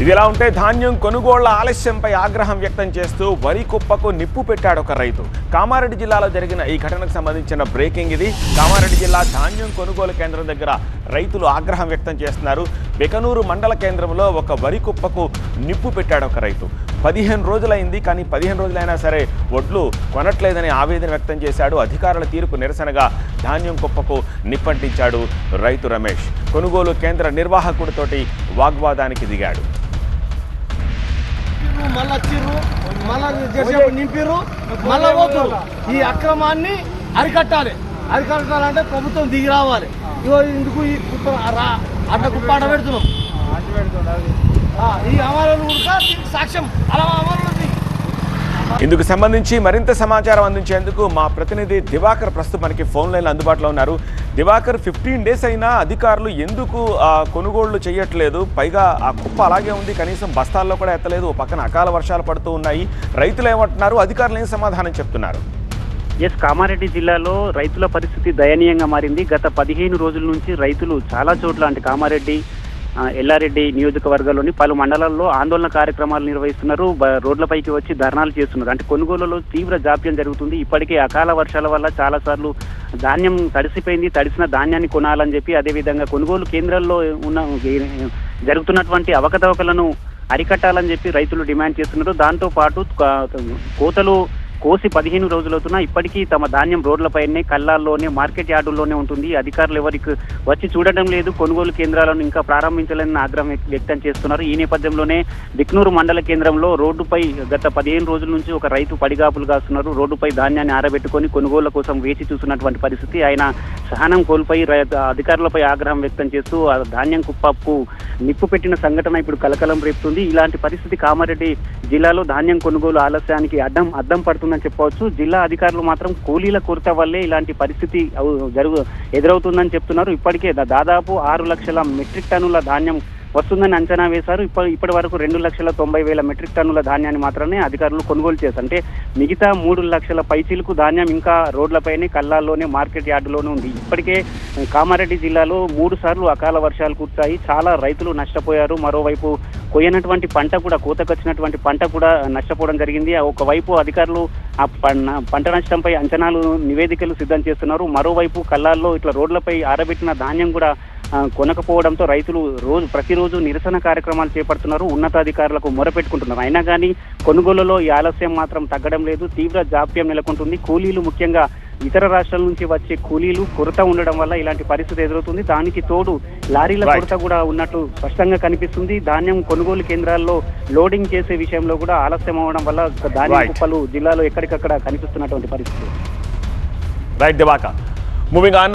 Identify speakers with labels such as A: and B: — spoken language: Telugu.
A: ఇది ఎలా ఉంటే ధాన్యం కొనుగోళ్ళ ఆలస్యంపై ఆగ్రహం వ్యక్తం చేస్తూ వరి కుప్పకు నిప్పు పెట్టాడు ఒక రైతు. కామారెడ్డి జిల్లాలో జరిగిన ఈ ఘటనకు సంబంధించిన బ్రేకింగ్ ఇది. కామారెడ్డి జిల్లా ధాన్యం కొనుగోలు కేంద్రం దగ్గర రైతులు ఆగ్రహం వ్యక్తం చేస్తున్నారు. బెకనూరు మండల కేంద్రంలో ఒక వరి కుప్పకు నిప్పు పెట్టాడు ఒక రైతు. పదిహేను రోజులైంది కానీ పదిహేను రోజులైనా సరే వడ్లు కొనట్లేదని ఆవేదన వ్యక్తం చేశాడు. అధికారుల తీరుకు నిరసనగా ధాన్యం కుప్పకు నిప్పంటించాడు రైతు రమేష్. కొనుగోలు కేంద్ర నిర్వాహకుడితోటి వాగ్వాదానికి దిగాడు.
B: మళ్ళా వచ్చిర్రు మళ్ళా చేసేప్పుడు నింపిర్రు మళ్ళా పోతుర్రు ఈ అక్రమాన్ని అరికట్టాలి. అరికట్టాలంటే ప్రభుత్వం దిగి రావాలి. ఇగో ఇందుకు ఈ కుప్ప రా అట్లా కుప్ప ఆట పెడుతున్నాం ఈ అమలు కూడా సాక్ష్యం. అలా
A: ఇందుకు సంబంధించి మరింత సమాచారం అందించేందుకు మా ప్రతినిధి దివాకర్ ప్రస్తుతం మనకి ఫోన్ లైన్ అందుబాటులో ఉన్నారు. దివాకర్ ఫిఫ్టీన్ డేస్ అయినా అధికారులు ఎందుకు కొనుగోళ్ళు చేయట్లేదు? పైగా ఆ కుప్ప అలాగే ఉంది కనీసం బస్తాల్లో కూడా ఎత్తలేదు. పక్కన అకాల వర్షాలు పడుతూ ఉన్నాయి. రైతులు ఏమంటున్నారు? అధికారులు ఏం సమాధానం చెప్తున్నారు?
C: ఎస్ కామారెడ్డి జిల్లాలో రైతుల పరిస్థితి దయనీయంగా మారింది. గత పదిహేను రోజుల నుంచి రైతులు చాలా చోట్ల అంటే కామారెడ్డి ఎల్లారెడ్డి నియోజకవర్గాల్లోని పలు మండలాల్లో ఆందోళన కార్యక్రమాలు నిర్వహిస్తున్నారు. బ- రోడ్లపైకి వచ్చి ధర్నాలు చేస్తున్నారు. అంటే కొనుగోలులో తీవ్ర జాప్యం జరుగుతుంది. ఇప్పటికే అకాల వర్షాల వల్ల చాలా సార్లు ధాన్యం తడిసిపోయింది. తడిసిన ధాన్యాన్ని కొనాలని చెప్పి అదేవిధంగా కొనుగోలు కేంద్రాల్లో ఉన్న జరుగుతున్నటువంటి అవకతవకలను అరికట్టాలని చెప్పి రైతులు డిమాండ్ చేస్తున్నారు. దాంతో పాటు కోతలు కోసి పదిహేను రోజులవుతున్నా ఇప్పటికీ తమ ధాన్యం రోడ్లపైనే కళ్ళాల్లోనే మార్కెట్ యార్డుల్లోనే ఉంటుంది. అధికారులు ఎవరికి వచ్చి చూడడం లేదు. కొనుగోలు కేంద్రాలను ఇంకా ప్రారంభించాలని ఆగ్రహం వ్యక్తం చేస్తున్నారు. ఈ నేపథ్యంలోనే బిక్నూరు మండల కేంద్రంలో రోడ్డుపై గత పదిహేను రోజుల నుంచి ఒక రైతు పడిగాపులు కాస్తున్నారు. రోడ్డుపై ధాన్యాన్ని ఆరబెట్టుకొని కొనుగోళ్ళ కోసం వేచి చూస్తున్నటువంటి పరిస్థితి. ఆయన సహనం కోల్పోయి రై- అధికారులపై ఆగ్రహం వ్యక్తం చేస్తూ ఆ ధాన్యం కుప్పకు నిప్పు పెట్టిన సంఘటన ఇప్పుడు కలకలం రేపుతుంది. ఇలాంటి పరిస్థితి కామారెడ్డి జిల్లాలో ధాన్యం కొనుగోలు ఆలస్యానికి అడ్డం అద్దం పడుతుందని చెప్పవచ్చు. జిల్లా అధికారులు మాత్రం కూలీల కొరత వల్లే ఇలాంటి పరిస్థితి జరుగు ఎదురవుతుందని చెప్తున్నారు. ఇప్పటికే దాదాపు ఆరు లక్షల మెట్రిక్ టన్నుల ధాన్యం వస్తుందని అంచనా వేశారు. ఇప్పటి ఇప్పటి వరకు రెండు లక్షల తొంభై వేల మెట్రిక్ టన్నుల ధాన్యాన్ని మాత్రమే అధికారులు కొనుగోలు చేశారు. అంటే మిగతా మూడు లక్షల పైచీలకు ధాన్యం ఇంకా రోడ్లపైనే కళ్ళాల్లోనే మార్కెట్ యార్డులోనే ఉంది. ఇప్పటికే కామారెడ్డి జిల్లాలో మూడు సార్లు అకాల వర్షాలు కురిశాయి. చాలా రైతులు నష్టపోయారు. మరోవైపు కొయ్యనటువంటి పంట కూడా కోతకొచ్చినటువంటి పంట కూడా నష్టపోవడం జరిగింది. ఒకవైపు అధికారులు ఆ పంట నష్టంపై అంచనాలు నివేదికలు సిద్ధం చేస్తున్నారు. మరోవైపు కళ్ళాల్లో ఇట్లా రోడ్లపై ఆరబెట్టిన ధాన్యం కూడా కొనకపోవడంతో రైతులు రోజు ప్రతిరోజు నిరసన కార్యక్రమాలు చేపడుతున్నారు. ఉన్నతాధికారులకు మొరపెట్టుకుంటున్నారు. అయినా కానీ కొనుగోలులో ఈ ఆలస్యం మాత్రం తగ్గడం లేదు. తీవ్ర జాప్యం నెలకొంటుంది. కూలీలు ముఖ్యంగా ఇతర రాష్ట్రాల నుంచి వచ్చే కూలీలు కొరత ఉండడం వల్ల ఇలాంటి పరిస్థితి ఎదురవుతుంది. దానికి తోడు లారీల. కొరత కూడా ఉన్నట్లు స్పష్టంగా కనిపిస్తుంది. ధాన్యం కొనుగోలు కేంద్రాల్లో లోడింగ్ చేసే విషయంలో కూడా ఆలస్యం అవడం వల్ల ధాన్యం. కుప్పలు జిల్లాలో ఎక్కడికక్కడ కనిపిస్తున్నటువంటి పరిస్థితి.
A: రైట్ దివాకర్. Moving on